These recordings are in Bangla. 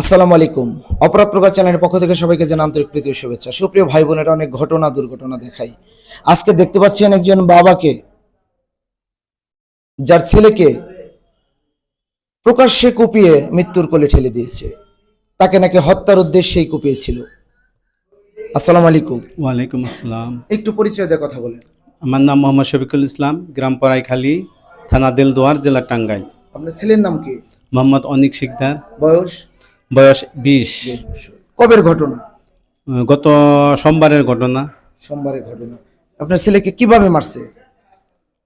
আসসালামু আলাইকুম। অপরাধ প্রকাশ চ্যানেলের পক্ষ থেকে সবাইকে জানাই আন্তরিক প্রীতি শুভেচ্ছা। সুপ্রিয় ভাই বোনেরা অনেক ঘটনা দুর্ঘটনা দেখাই। আজকে দেখতে পাচ্ছেন একজন বাবাকে যার ছেলেকে প্রকাশ্যে কুপিয়ে মৃত্যুর কোলে ঠেলে দিয়েছে। তাকে নাকি হত্যার উদ্দেশ্যেই কুপিয়েছিল। আসসালামু আলাইকুম। ওয়ালাইকুম আসসালাম। একটু পরিচয় দিয়ে কথা বলেন। আমার নাম মোহাম্মদ শফিকুল ইসলাম গ্রাম পড়াইখালী থানা দেলদুয়ার জেলা টাঙ্গাইল। আপনার ছেলের নাম কি? মোহাম্মদ অনিক শিকদার। বয়স? বয়স বিশ। কবের ঘটনা? গত সোমবারের ঘটনা। সোমবারের ঘটনা। আপনার ছেলেকে কীভাবে মারছে?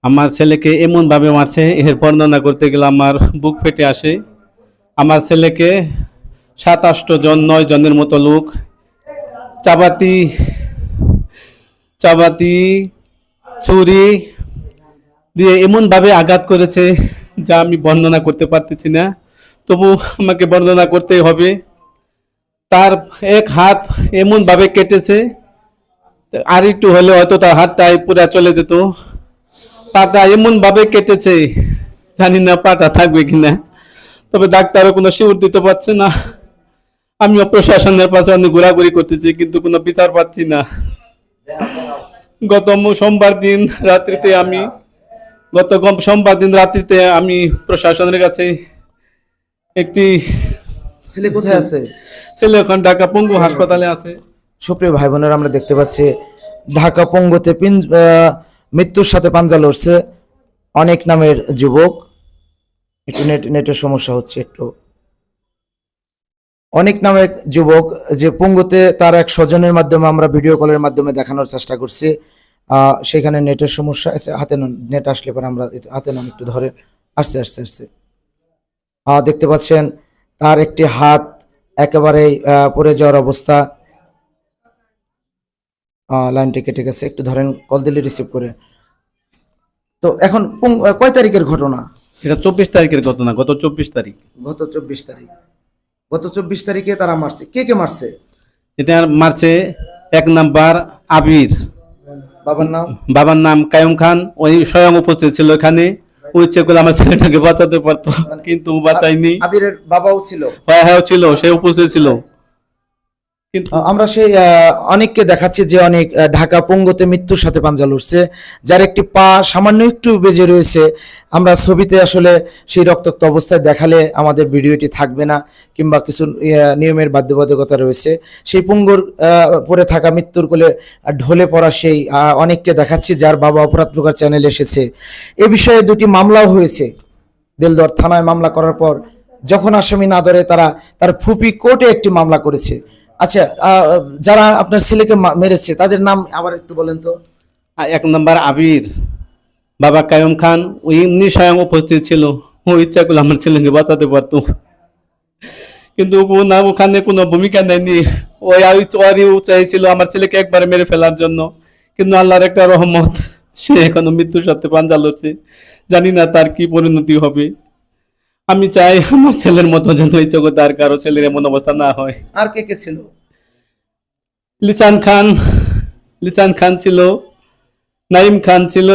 আমার ছেলেকে এমনভাবে মারছে এর বর্ণনা করতে গেলে আমার বুক ফেটে আসে। আমার ছেলেকে সাত আষ্ট জন নয় জনের মতো লোক চাবাতি চাবাতি ছুরি দিয়ে এমনভাবে আঘাত করেছে যা আমি বর্ণনা করতে পারতেছি না। তবু আমাকে বর্ণনা করতেই হবে। তার এক হাত এমনভাবে কেটেছে, আর একটু হলে হয়তো তার হাতটাই পুরা চলে যেত। পাটা এমন ভাবে কেটেছে, জানি না পাটা থাকবে কিনা। তবে ডাক্তারও কোনো শিউর দিতে পারছে না। আমিও প্রশাসনের পাশে অনেক ঘোরাঘুরি করতেছি, কিন্তু কোনো বিচার পাচ্ছি না। গত সোমবার দিন রাত্রিতে আমি, গত সোমবার দিন রাত্রিতে আমি প্রশাসনের কাছে একটি ছেলে কোথায় আছে? ছেলে এখন ঢাকা পঙ্গু হাসপাতালে আছে। সুপ্রিয় ভাই বোনেরা আমরা দেখতে পাচ্ছি ঢাকা পঙ্গুতে পিন মৃত্যুর সাথে পাঞ্জা লড়ছে অনেক নামের যুবক। একটু নেট নেটের সমস্যা হচ্ছে একটু। অনেক নামের যুবক যে পঙ্গুতে তার এক স্বজনের মাধ্যমে আমরা ভিডিও কলের মাধ্যমে দেখানোর চেষ্টা করছি। আহ, সেখানে নেটের সমস্যা আছে হাতে নেট আসলে পরে আমরা হাতে নাম একটু ধরে আসছে আসছে আসছে। দেখতে পাচ্ছেন তার একটি হাত একেবারেই পড়ে যাওয়ার অবস্থা। আহ, লাইনটি কেটে গেছে একটু ধরেন কল দিলে রিসিভ করে। তো এখন কয় তারিখের ঘটনা? এটা চব্বিশ তারিখের ঘটনা গত চব্বিশ তারিখ। গত চব্বিশ তারিখ। গত চব্বিশ তারিখে তারা মারছে। কে কে মারছে? এটা মার্চে এক নাম্বার আবির। বাবার নাম? বাবার নাম কায়ুম খান। ওই স্বয়ং উপস্থিত ছিল এখানে। ইচ্ছে করলে আমার ছেলেটাকে বাঁচাতে পারতো কিন্তু বাঁচাইনি আবিরের বাবাও ছিল। হ্যাঁ হ্যাঁ ছিল সে উপস্থিত ছিল। কিন্তু আমরা সেই অনেককে দেখাচ্ছি যে অনেক ঢাকা পঙ্গুতে মৃত্যুর সাথে পাঞ্জা লড়ছে, যার একটি পা সামান্য একটু বেজে রয়েছে। আমরা ছবিতে আসলে সেই রক্তাক্ত অবস্থায় দেখালে আমাদের ভিডিওটি থাকবে না, কিংবা কিছু নিয়মের বাধ্যবাধকতা রয়েছে। সেই পঙ্গুর পড়ে থাকা মৃত্যুর কোলে ঢলে পড়া সেই অনেককে দেখাচ্ছি যার বাবা অপরাধ প্রকার চ্যানেল এসেছে। এ বিষয়ে দুটি মামলাও হয়েছে। দেলদর থানায় মামলা করার পর যখন আসামি না ধরে তারা, তার ফুপি কোর্টে একটি মামলা করেছে। আচ্ছা যারা আপনার ছেলেকে মেরেছে, তাদের নাম আবার একটু বলেন তো। এক নম্বর আবির বাবা কায়ম খান ওই এমনি স্বয়ং উপস্থিত ছিল। ও ইচ্ছা করলে আমার ছেলেকে বাঁচাতে পারতো। কিন্তু ও না ওখানে কোনো ভূমিকা নেয়নি। ওই ওরই ও চাইছিল আমার ছেলেকে একবারে মেরে ফেলার জন্য। কিন্তু আল্লাহর একটা রহমত, সে এখনও মৃত্যুর সাথে পাঞ্জা লড়ছে। জানি না তার কি পরিণতি হবে। আমি চাই আমার ছেলের মতো যেন এই জগতে আর কারও ছেলের এমন অবস্থা না হয়। আর কে কে ছিল? লিসান খান লিসান খান ছিল নাইম খান ছিল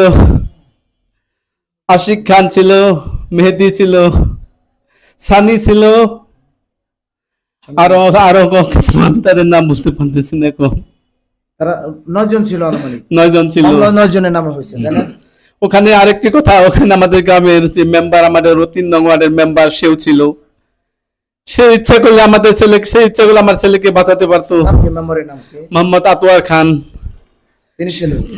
আশিক খান ছিল মেহেদি ছিল সানি ছিল আরও আরও আমি তাদের নাম বুঝতে পারতেছি না এখন তারা নয়জন ছিল নয়জন ছিল। মামলা নয় জনের নামে হয়েছে তাই না? ওখানে আরেকটি কথা ওখানে আমাদের গ্রামের যে মেম্বার আমাদের তিন নং ওয়ার্ডের মেম্বার সেও ছিল। সে ইচ্ছা করলে আমাদের ছেলে সে ইচ্ছা করলে আমার ছেলেকে বাঁচাতে পারতো। মোহাম্মদ আতোয়ার খান।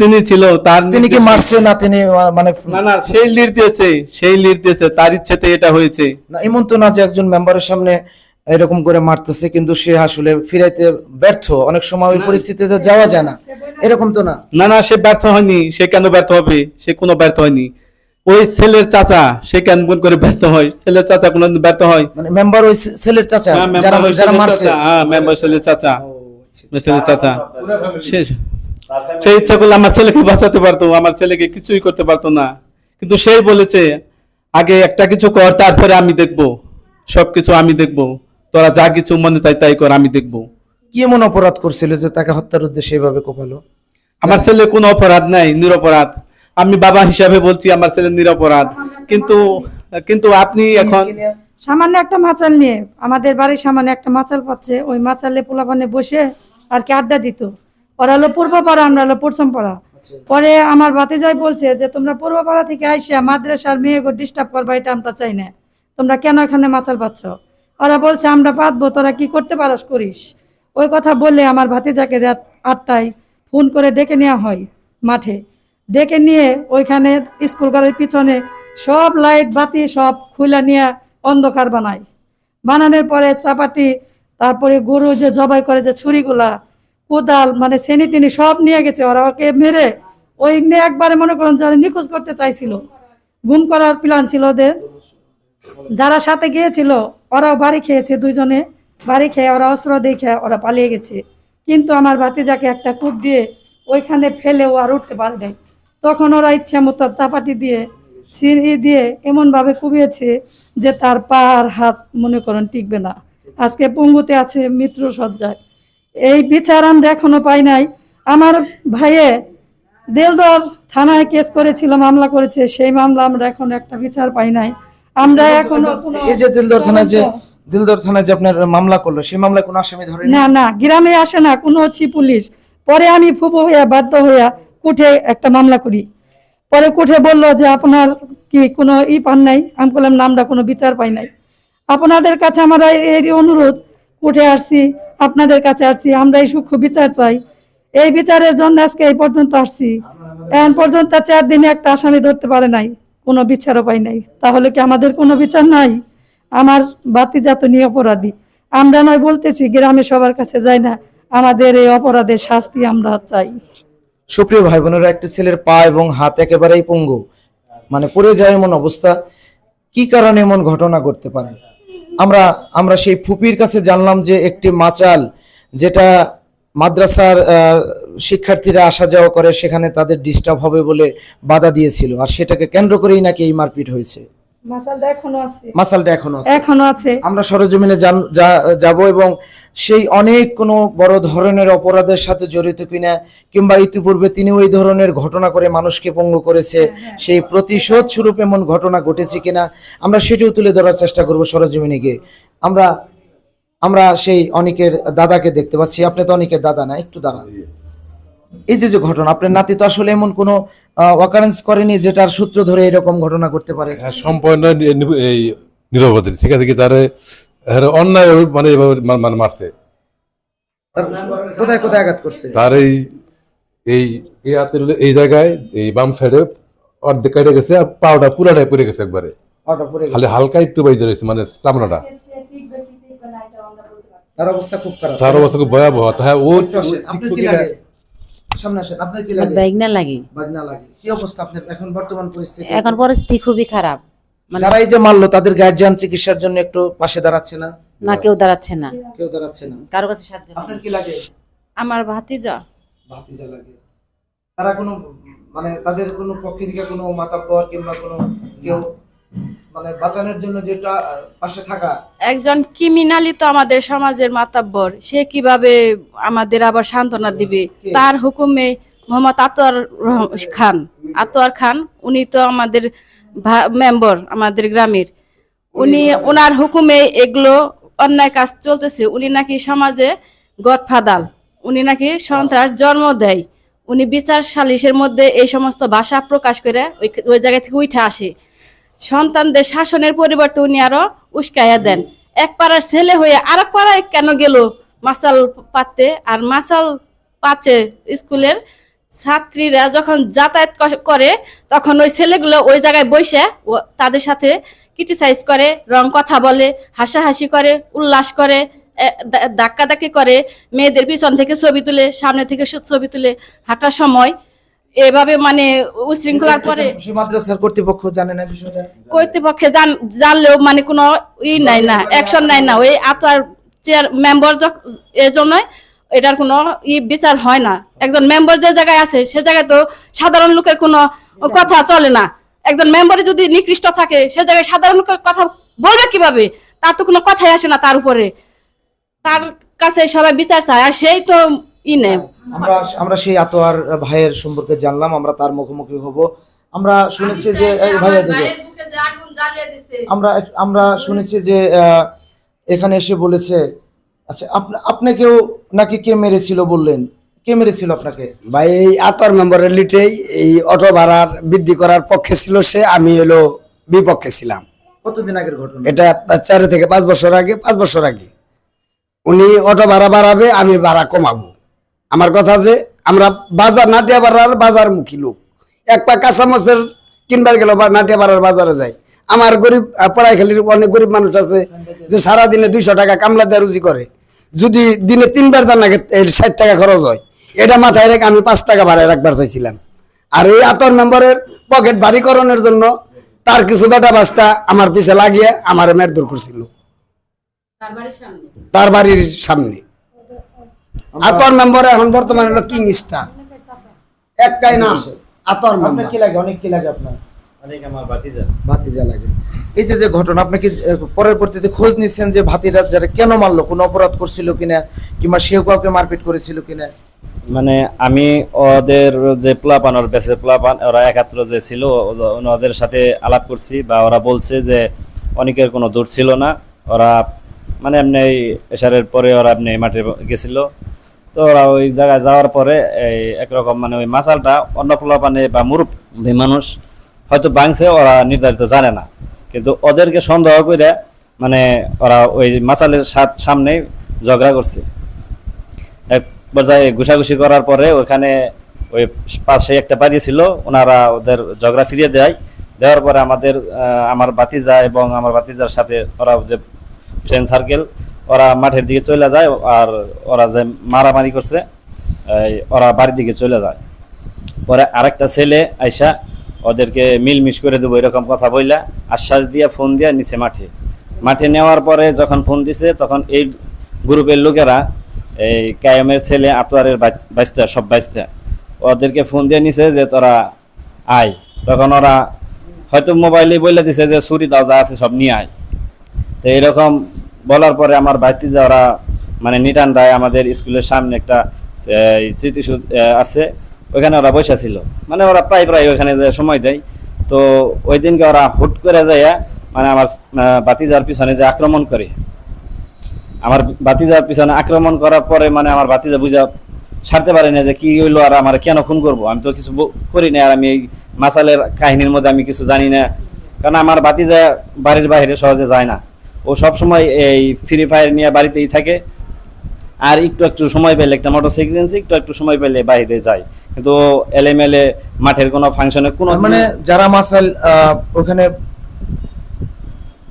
তিনি ছিল? তার তিনি কি মারছে না তিনি মানে না না সেই লিড দিয়েছে সেই লিড দিয়েছে তার ইচ্ছাতে এটা হয়েছে। না এমন তো না যে একজন মেম্বারের সামনে এরকম করে মারতেছে কিন্তু সে আসলে ফিরাইতে ব্যর্থ। অনেক সময় ওই পরিস্থিতিতে যাওয়া যায় না। এরকম তো না? না না সে ব্যর্থ হয়নি। সে কেন ব্যর্থ হবে? সে কোনো ব্যর্থ হয়নি। ওই ছেলের চাচা সে কেন করে ব্যর্থ হয়? ছেলের চাচা কোনো ব্যর্থ হয়? মানে মেম্বার ওই ছেলের চাচা হ্যাঁ, যারা যারা মারছে। হ্যাঁ মেম্বার ছেলের চাচা। আচ্ছা। ওই ছেলের চাচা। সে সে ইচ্ছা করলে আমার ছেলেকে বাঁচাতে পারতো আমার ছেলেকে কিছুই করতে পারতো না। কিন্তু সেই বলেছে আগে একটা কিছু কর তারপরে আমি দেখব। সবকিছু আমি দেখব। তোরা যা কিছু মনে চাই তাই কর আমি দেখব। কি এমন অপরাধ করছিল যে তাকে হত্যার উদ্দেশ্যে এভাবে কোপালো? আমার ছেলে কোনো অপরাধ নাই নিরপরাধ। আমি বাবা হিসাবে বলছি আমার ছেলে নিরপরাধ। কিন্তু কিন্তু আপনি এখন সামান্য একটা মাচাল নিয়ে আমাদের বাড়ির সামান্য একটা মাচাল পাচ্ছে ওই মাচালে পোলাপানে বসে আর কি আড্ডা দিত। ওরা হলো পূর্বপাড়া আমরা হলো পশ্চিম পাড়া পরে আমার ভাতিজাই বলছে যে তোমরা পূর্বপাড়া থেকে আইসা মাদ্রাসার মেয়েকে ডিস্টার্ব করবা এটা আমরা চাই না। তোমরা কেন এখানে মাচাল পাচ্ছ? ওরা বলছে, আমরা পাতবো তোরা কি করতে পারস করিস? ওই কথা বলে আমার ভাতিজাকে রাত আটটায় ফোন করে ডেকে নেওয়া হয় মাঠে। ডেকে নিয়ে ওইখানে স্কুল ঘরের পিছনে সব লাইট, বাতি সব খুলে নিয়ে অন্ধকার বানায়। বানানোর পরে চাপাটি, তারপরে গরু যে জবাই করে যে ছুরিগুলা, কোদাল মানে সেনি টেনি সব নিয়ে গেছে। ওরা ওকে মেরে ওই নিয়ে একবারে মনে করেন যারা নিখোঁজ করতে চাইছিল। গুম করার প্ল্যান ছিল ওদের। যারা সাথে গিয়েছিল ওরাও বাড়ি খেয়েছে দুইজনে। বাড়ি খেয়ে ওরা অস্ত্র দেখে ওরা পালিয়ে গেছে। কিন্তু আমার ভাতিজাকে একটা কূপ দিয়ে ওইখানে ফেলে ও আর উঠতে পারে নাই। তখন ওরা ইচ্ছা মতো চাপাটি দিয়ে, সিঁড়ি দিয়ে এমনভাবে কুবিয়েছে যে তার পা আর হাত মনে করেন টিকবে না। আজকে পঙ্গুতে আছে মিত্র সজ্জায় এই বিচার আমরা এখনও পাই নাই। আমার ভাইয়ে দেলদর থানায় কেস করেছিল, মামলা করেছে। সেই মামলা আমরা এখন একটা বিচার পাই নাই। আমরা এখনও এই যে দিলদর থানায় যে দিলদর থানায় যে আপনার মামলা করল সেই মামলায় কোনো আসামি ধরেনি? না না গ্রামে আসে না কোনো হচ্ছে পুলিশ। পরে আমি ফুপু হইয়া বাধ্য হইয়া কুঠে একটা মামলা করি। পরে কুঠে বলল যে আপনার কি কোনো ই পান নাই? আমি বললাম না আমরা কোনো বিচার পাই নাই। আপনাদের কাছে আমরা এই অনুরোধ উঠে আসছি আপনাদের কাছে আসছি আমরা এই সূক্ষ্ম বিচার চাই। এই বিচারের জন্য আজকে এই পর্যন্ত আসছি। এখন পর্যন্ত চার দিনে একটা আসামি ধরতে পারে নাই। কোনো বিচারও পাই নাই। তাহলে কি আমাদের কোনো বিচার নাই? আমার বাতিজাত নিয়ে অপরাধী। আমরা নয় বলতেছি, গ্রামে সবার কাছে যাই না। আমাদের এই অপরাধের শাস্তি আমরা চাই। সুপ্রিয় ভাই বোনেরা, একটি ছেলের পা এবং হাত একেবারেই পঙ্গু। মানে পড়ে যায় এমন অবস্থা। কি কারণে এমন ঘটনা ঘটতে পারে? আমরা আমরা সেই ফুপির কাছে জানলাম যে একটি মাচাল, যেটা মাদ্রাসার শিক্ষার্থীরা আসা যাওয়া করে সেখানে তাদের ডিস্টার্ব হবে বলে বাধা দিয়েছিল। আর সেটাকে কেন্দ্র করেই নাকি এই মারপিট হয়েছে। মাসালটা এখনও আছে। এখনও আছে। এখনও আছে। আমরা সরজমিনে যাব এবং সেই অনেক কোনো বড় ধরনের অপরাধের সাথে জড়িত কিনা কিংবা ইতিপূর্বে তিনি ওই ধরনের ঘটনা করে মানুষকে পঙ্গু করেছে সেই প্রতিশোধ স্বরূপ এমন ঘটনা ঘটেছে কিনা আমরা সেটিও তুলে ধরার চেষ্টা করব সরজমিনে গিয়ে। আমরা আমরা সেই অনেকের দাদাকে দেখতে পাচ্ছি। আপনি তো অনেকের দাদা না একটু দাঁড়ান। এই যে যে ঘটনা আপনার নাতি তো আসলে এমন কোনো অকারেন্স করেনি যেটার সূত্র ধরে এরকম ঘটনা করতে পারে? হ্যাঁ, সম্পূর্ণ নি- নি- এই নিরপরাধী ঠিক আছে কি? তারে এর অন্যায় মানে এভাবে মানে মারছে। কোথায় কোথায় আঘাত করছে? তার এই এই এই হাতের এই জায়গায় এই বাম সাইডে অর্ধেক কেটে গেছে আর পাওটা পুরাটাই পড়ে গেছে একবারে। পাটা পড়ে গেছে। খালি হালকা একটু বাইজে রয়েছে মানে চামড়াটা। তার অবস্থা খুব খারাপ তার অবস্থা খুব ভয়াবহ। হ্যাঁ ও আপনার কি লাগে? সামনে আসেন আপনার কি লাগে? ব্যাগ লাগে। বাগনা লাগে। কি অবস্থা আপনার এখন বর্তমান পরিস্থিতি? এখন পরিস্থিতি খুবই খারাপ। মানে যারা এই যে মারলো তাদের গার্জিয়ান চিকিৎসার জন্য একটু পাশে দাঁড়াচ্ছে না? না কেউ দাঁড়াচ্ছে না। কেউ দাঁড়াচ্ছে না? কারও কাছে সাহায্য আপনার কি লাগে? আমার ভাতিজা। ভাতিজা লাগে। তারা কোনো মানে তাদের কোনো পক্ষে থেকে কোনো মাতাব্বর কিংবা কোনো কেউ মানে বাঁচানোর জন্য যেটা পাশে থাকা। একজন ক্রিমিনালি তো আমাদের সমাজের মাতাব্বর। সে কীভাবে আমাদের আবার সান্ত্বনা দিবে? তার হুকুমে মোহাম্মদ আতোয়ার খান। আতোয়ার খান উনি তো আমাদের মেম্বার আমাদের গ্রামের। উনি ওনার হুকুমে এগুলো অন্যায় কাজ চলতেছে। উনি নাকি সমাজে গডফাদাল উনি নাকি সন্ত্রাস জন্ম দেয়। উনি বিচার সালিশের মধ্যে এই সমস্ত ভাষা প্রকাশ করে ওই ওই জায়গা থেকে উঠে আসে। সন্তানদের শাসনের পরিবর্তে উনি আরও উস্কাইয়া দেন। এক পাড়ার ছেলে হয়ে আর এক পাড়ায় কেন গেল? মাসাল পাততে আর মাসাল পাচ্ছে স্কুলের ছাত্রীরা যখন যাতায়াত করে, তখন ওই ছেলেগুলো ওই জায়গায় বসে তাদের সাথে ক্রিটিসাইজ করে, রং কথা বলে, হাসাহাসি করে, উল্লাস করে ধাক্কা ধাক্কি করে, মেয়েদের পিছন থেকে ছবি তুলে, সামনে থেকে ছবি তুলে, হাঁটার সময় এভাবে মানে উশৃঙ্খলার পরে মাদ্রাসার কর্তৃপক্ষ জানে না বিষয়টা? কর্তৃপক্ষে জান জানলেও মানে কোনো ই নাই না অ্যাকশন নাই না। ওই আপনার চেয়ার মেম্বার এর জন্য এটার কোনো ই বিচার হয় না। একজন মেম্বার যে জায়গায় আছে সে জায়গায় তো সাধারণ লোকের কোনো কথা চলে না। একজন মেম্বারে যদি নিকৃষ্ট থাকে সে জায়গায় সাধারণ লোকের কথা বলবে কীভাবে? তার তো কোনো কথাই আসে না তার উপরে। তার কাছে সবাই বিচার চায়। আর সেই তো ই নেই। আমরা আমরা সেই আতোয়ার ভাইয়ের সম্পর্কে জানলাম আমরা তার মুখোমুখি হব। আমরা শুনেছি যে ভাইয়া দেবে আমরা আমরা শুনেছি যে আহ, এখানে এসে বলেছে আচ্ছা আপনা- আপনাকেও নাকি কে মেরেছিল বললেন? কে মেরেছিল আপনাকে? ভাই এই আতর মেম্বারের লিটেই এই অটো ভাড়ার বৃদ্ধি করার পক্ষে ছিল সে আমি হলো বিপক্ষে ছিলাম। কতদিন আগের ঘটনা? এটা চার থেকে পাঁচ বছর আগে পাঁচ বছর আগে। উনি অটো ভাড়া বাড়াবে আমি ভাড়া কমাবো। আমার কথা যে আমরা বাজার নাটিয়া পাড়ার বাজারমুখী লোক। এক পা কাঁচামচের কিনবার গেল বা নাটিয়া পাড়ার বাজারে যায় আমার গরিব পড়াইখালির অনেক গরিব মানুষ আছে যে সারা দিনে দুইশো টাকা কামলা দিয়ে রুজি করে। যদি দিনে তিনবার জানা ষাট টাকা খরচ হয়। এটা মাথায় রেখে আমি পাঁচ টাকা ভাড়ায় রাখবার চাইছিলাম। আর এই আতর মেম্বারের পকেট বাড়িকরণের জন্য তার কিছু বেটা বাস্তা আমার পিছে লাগিয়ে আমার মেরদুর করছিল। তার বাড়ির সামনে। আতর মেম্বার এখন বর্তমানে হলো কিং স্টার একটাই নাম আতর মেম্বার কি লাগে? অনেক কি লাগে আপনার? অনেক আমার ভাতিজা। ভাতিজা লাগে। এই যে যে ঘটনা আপনি কি পরের পরিস্থিতি খোঁজ নিচ্ছেন যে ভাতিরা যারা কেন মারলো? কোনো অপরাধ করছিল কিনা? কিংবা সেও কাউকে মারপিট করেছিল কিনা? মানে আমি ওদের যে প্লাপান ওর বেসে প্লাপান ওরা একাত্র যে ছিল ওদের সাথে আলাপ করছি বা ওরা বলছে যে অনেকের কোনো দূর ছিল না। ওরা মানে এমনি এই এশারের পরে ওরা এমনি মাঠে গেছিল। তো ওরা ওই জায়গায় যাওয়ার পরে এই একরকম মানে ওই মাসালটা অন্য প্লাপানে বা মুরুব মানুষ হয়তো ভাঙছে ওরা নির্ধারিত জানে না। কিন্তু ওদেরকে সন্দেহ করে মানে ওরা ওই মাসালের সামনে ঝগড়া করছে। এক পর্যায়ে ঘুষাঘুষি করার পরে ওখানে ওই পাশে একটা বাড়ি ছিল, ওনারা ওদের ঝগড়া ফিরিয়ে দেয়। দেওয়ার পরে আমাদের আমার বাতিজা এবং আমার বাতিজার সাথে ওরা যে ফ্রেন্ড সার্কেল ওরা মাঠের দিকে চলে যায় আর ওরা যে মারামারি করছে ওরা বাড়ির দিকে চলে যায়। পরে আরেকটা ছেলে আইসা ওদেরকে মিলমিশ করে দেবো, এরকম কথা বইলা আশ্বাস দিয়া, ফোন দিয়া নিচে মাঠে। মাঠে নেওয়ার পরে যখন ফোন দিছে, তখন এই গ্রুপের লোকেরা এই কায়েমের ছেলে, আতোয়ারের বাচ- বাচ্চা সব বাচ্চা ওদেরকে ফোন দিয়ে নিছে যে তোরা আয়। তখন ওরা হয়তো মোবাইলে বলে দিছে যে, ছুরি দাও যা আছে, সব নিয়ে আয়। তো এরকম বলার পরে আমার যে ওরা মানে নিটানটায় আমাদের স্কুলের সামনে একটা আহ, আছে। ওইখানে ওরা বসে ছিল। মানে ওরা প্রায় প্রায় ওইখানে যে সময় দেয়। তো ওই দিনকে ওরা হুট করে যাইয়া মানে আমার আহ, বাতিজার পিছনে যে আক্রমণ করে। আমার বাতিজার পিছনে আক্রমণ করার পরে মানে আমার বাতিজা বুঝা ছাড়তে পারে না যে কি হইল আর আমার কেন খুন করব? আমি তো কিছু করি না আর আমি এই মাসালের কাহিনীর মধ্যে আমি কিছু জানি না। কারণ আমার বাতিজা বাড়ির বাইরে সহজে যায় না। ও সব সময় এই ফ্রি ফায়ার নিয়ে বাড়িতেই থাকে। আর একটু একটু সময় পেলে একটা মোটরসাইকেল কিনছে একটু একটু সময় পেলে বাইরে যায়। কিন্তু এলেমেলে মাঠের কোনো ফাংশনে কোনো মানে যারা মাসাল ওখানে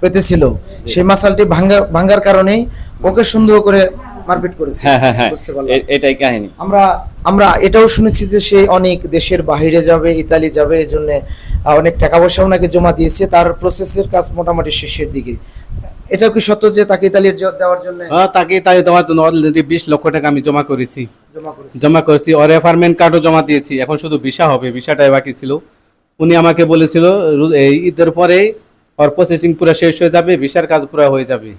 পেতেছিল সেই মাসালটি ভাঙ্গা ভাঙ্গার কারণেই ওকে সুন্দর করে মারপিট করেছে। হ্যাঁ হ্যাঁ হ্যাঁ। এটাই কাহিনী। আমরা আমরা এটাও শুনেছি যে সে অনেক দেশের বাইরে যাবে ইতালি যাবে এই জন্য অনেক টাকা পয়সা ওনাকে জমা দিয়েছে। তার প্রসেসের কাজ মোটামুটি শেষের দিকে। এটাও কি সত্য যে তাকে ইতালির জ- দেওয়ার জন্য হ্যাঁ, তাকে তাই দেওয়ার জন্য অলরেডি বিশ লক্ষ টাকা আমি জমা করেছি। জমা করেছে। জমা করেছি। ওর অ্যাপার্টমেন্ট কার্ডও জমা দিয়েছি। এখন শুধু ভিসা হবে ভিসাটাই বাকি ছিল? উনি আমাকে বলেছিল এই ঈদের পরে ওর প্রসেসিং পুরো শেষ হয়ে যাবে ভিসার কাজ পুরো হয়ে যাবে।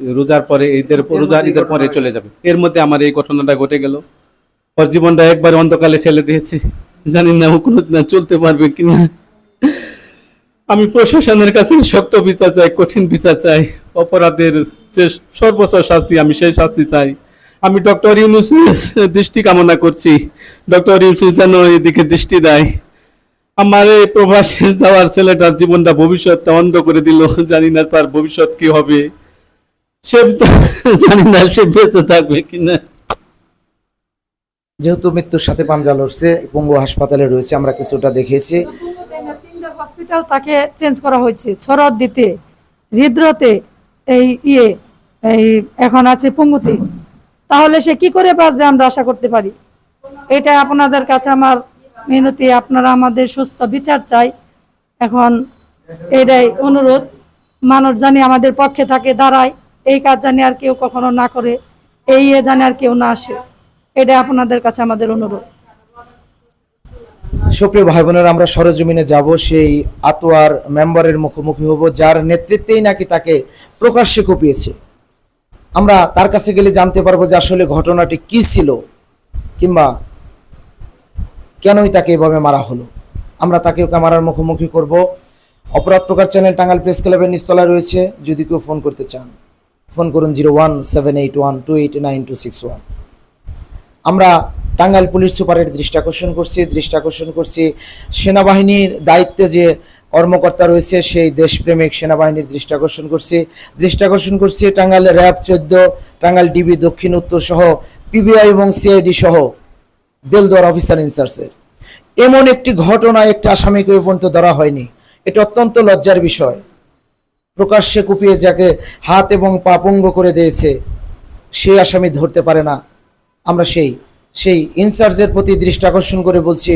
রোজার পরে ঈদের রোজার ঈদের পরে চলে যাবে। এর মধ্যে আমার এই ঘটনাটা ঘটে গেল। ওর জীবনটা একবার অন্ধকালে ঠেলে দিয়েছে। জানি না ও কোনোদিন আর চলতে পারবে কিনা। আমি প্রশাসনের কাছে শক্ত বিচার চাই, কঠিন বিচার চাই। অপরাধের যে সর্বোচ্চ শাস্তি, আমি সেই শাস্তি চাই। আমি ডক্টর ইউনুসের দৃষ্টি কামনা করছি। ডক্টর ইউনুস যেন এদিকে দৃষ্টি দেয়। আমার এই প্রবাসে যাওয়ার ছেলেটার জীবনটা ভবিষ্যৎটা অন্ধ করে দিল। জানি না তার ভবিষ্যৎ কি হবে। সে জানি না সে বেঁচে থাকবে কিনা। যেহেতু মৃত্যুর সাথে পাঞ্জা লড়ছে, পঙ্গু হাসপাতালে রয়েছে, আমরা কিছুটা দেখেছি। হসপিটাল তাকে চেঞ্জ করা হয়েছে ছরদ দিতে হৃদ্রতে এই ইয়ে এই এখন আছে পঙ্গুতে। তাহলে সে কি করে বাঁচবে আমরা আশা করতে পারি। এটা আপনাদের কাছে আমার মিনতি, আপনারা আমাদের সুস্থ বিচার চাই। এখন এটাই অনুরোধ, মানুষ জানি আমাদের পক্ষে থাকে, দাঁড়ায়, এই কাজ জানি আর কেউ কখনো না করে, এই ইয়ে জানি আর কেউ না আসে। এটা আপনাদের কাছে আমাদের অনুরোধ। সুপ্রিয় ভাই বোনেরা আমরা সরজমিনে যাব, সেই আতোয়ার মেম্বারের মুখোমুখি হব, যার নেতৃত্বেই নাকি তাকে প্রকাশ্যে কুপিয়েছে। আমরা তার কাছে গেলে জানতে পারব যে আসলে ঘটনাটি কি ছিল, কিংবা কেনই তাকে এভাবে মারা হলো। আমরা তাকেও ক্যামেরার মুখোমুখি করব। অপরাধ প্রকার চ্যানেল টাঙ্গাল প্রেস ক্লাবের নিচতলায় রয়েছে, যদি কেউ ফোন করতে চান, ফোন করুন zero one seven eight one two eight nine two six one. আমরা টাঙ্গাইল পুলিশ সুপারের দৃষ্টি আকর্ষণ করছি দৃষ্টি আকর্ষণ করছি। সেনাবাহিনীর দায়িত্বে যে কর্মকর্তা রয়েছে, সেই দেশপ্রেমিক সেনাবাহিনীর দৃষ্টি আকর্ষণ করছি। দৃষ্টি আকর্ষণ করছি টাঙ্গাইল র্যাব চোদ্দ, টাঙ্গাইল ডিবি দক্ষিণ উত্তর সহ পিবিআই এবং সিআইডি সহ দেলদুয়ার অফিসার ইনচার্জের। এমন একটি ঘটনা একটি আসামিকে পর্যন্ত ধরা হয়নি। এটা অত্যন্ত লজ্জার বিষয়। প্রকাশ্যে কুপিয়ে যাকে হাত এবং পা পঙ্গ করে দিয়েছে সেই আসামি ধরতে পারে না। আমরা সেই সেই ইনচার্জের প্রতি দৃষ্টি আকর্ষণ করে বলছি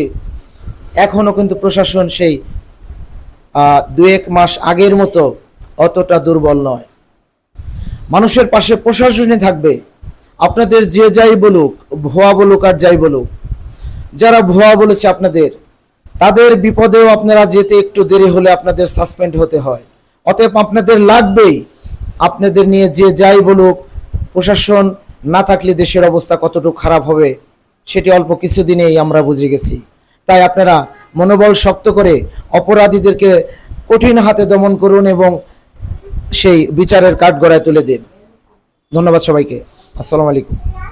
এখনও কিন্তু প্রশাসন সেই দু এক মাস আগের মতো অতটা দুর্বল নয়। মানুষের পাশে প্রশাসনই থাকবে। আপনাদের যে যাই বলুক, ভুয়া বলুক আর যাই বলুক, যারা ভুয়া বলেছে আপনাদের, তাদের বিপদেও আপনারা যেতে একটু দেরি হলে আপনাদের সাসপেন্ড হতে হয়। অতএব আপনাদের লাগবেই আপনাদের নিয়ে যে যাই বলুক, প্রশাসন না থাকলে দেশের অবস্থা কতটুকু খারাপ হবে সেটি অল্প কিছুদিনেই আমরা বুঝে গেছি। তাই আপনারা মনোবল শক্ত করে অপরাধীদেরকে কঠিন হাতে দমন করুন এবং সেই বিচারের কাঠ গড়ায় তুলে দিন। ধন্যবাদ সবাইকে। আসসালামু আলাইকুম।